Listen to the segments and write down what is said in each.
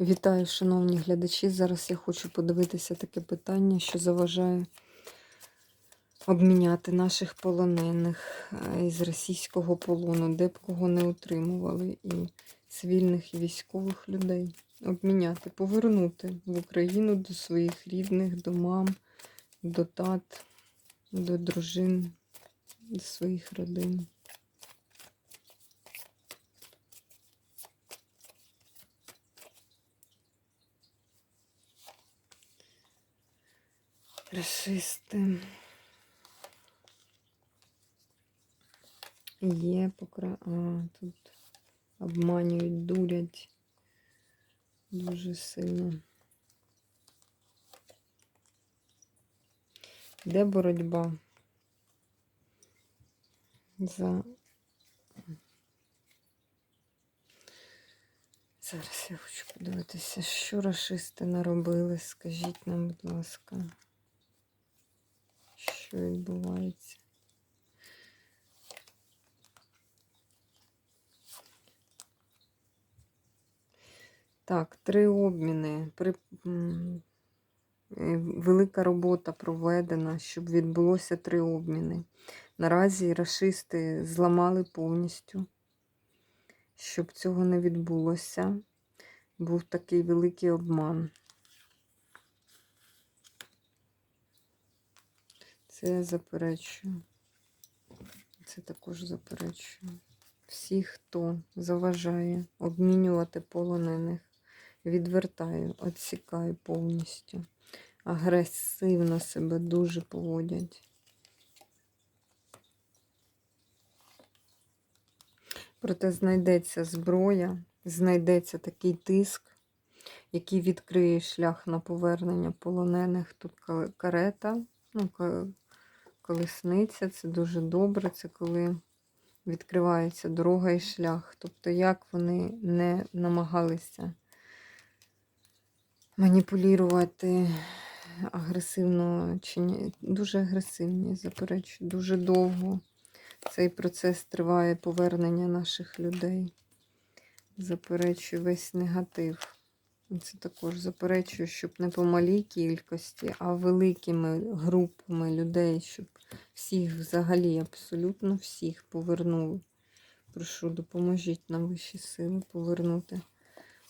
Вітаю, шановні глядачі. Зараз я хочу подивитися таке питання, що заважає обміняти наших полонених е, із російського полону, де б кого не утримували, і цивільних і військових людей. Обміняти, повернути в Україну до своїх рідних, до мам, до тат, до дружин, до своїх родин. Расисти. Є покра... А, тут обманюють, дурять дуже сильно. Де боротьба за Зараз я хочу подивитися, що расисти наробили. Скажіть нам, будь ласка, що відбувається. Так, три обміни. При... е, Велика робота проведена, щоб відбулося три обміни. Наразі расисти зламали повністю, щоб цього не відбулося. Був такий великий обман. Це я заперечую. Це також заперечую. Всі, хто заважає обмінювати полонених, відвертаю, відсікаю повністю. Агресивно себе дуже поводять. Проте знайдеться зброя, знайдеться такий тиск, який відкриє шлях на повернення полонених. Тут карета, ну, колесниця, це дуже добре, це коли відкривається дорога і шлях. Тобто, як вони не намагалися маніпулювати агресивно чи ні, дуже агресивні, заперечую, дуже довго. Цей процес триває повернення наших людей. Заперечую весь негатив. Це також заперечую, щоб не по малій кількості, а великими групами людей, щоб всіх взагалі, абсолютно всіх повернули. Прошу, допоможіть нам вищі сили повернути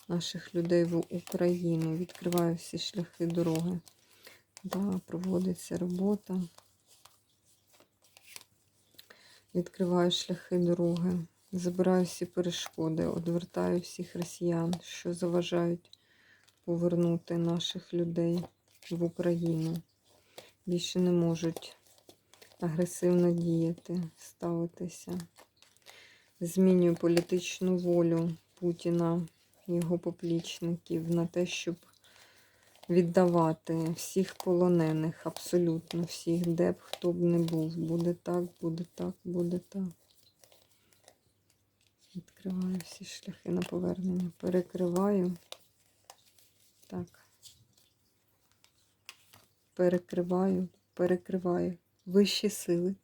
наших людей в Україну. Відкриваю всі шляхи дороги. Да, проводиться робота. Відкриваю шляхи дороги. Забираю всі перешкоди, одвертаю всіх росіян, що заважають повернути наших людей в Україну. Більше не можуть агресивно діяти, ставитися. Змінюю політичну волю Путіна, його поплічників на те, щоб віддавати всіх полонених, абсолютно всіх, де б хто б не був. Буде так, буде так, буде так. Відкриваю всі шляхи на повернення. Перекриваю. Так. Перекриваю, перекриваю. Вищі сили.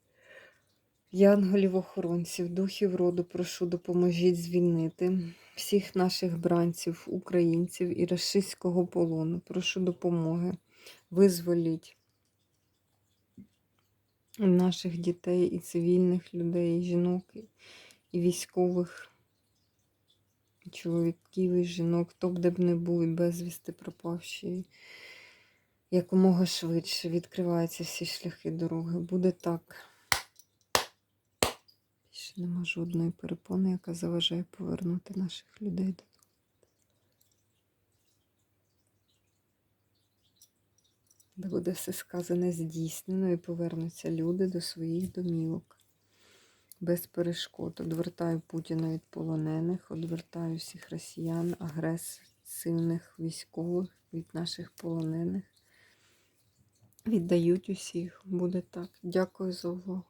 Янголів-охоронців, духів роду, прошу, допоможіть звільнити всіх наших бранців, українців і рашистського полону. Прошу допомоги. Визволіть наших дітей і цивільних людей, і жінок, і військових, чоловіків, і жінок, хто б де б не був, безвісти пропавші. Якомога швидше відкриваються всі шляхи дороги. Буде так. Більше нема жодної перепони, яка заважає повернути наших людей додому. Де буде все сказане здійснено і повернуться люди до своїх домівок. Без перешкод. Одвертаю Путіна від полонених, одвертаю всіх росіян, агресивних військових від наших полонених. Віддають усіх. Буде так. Дякую за увагу.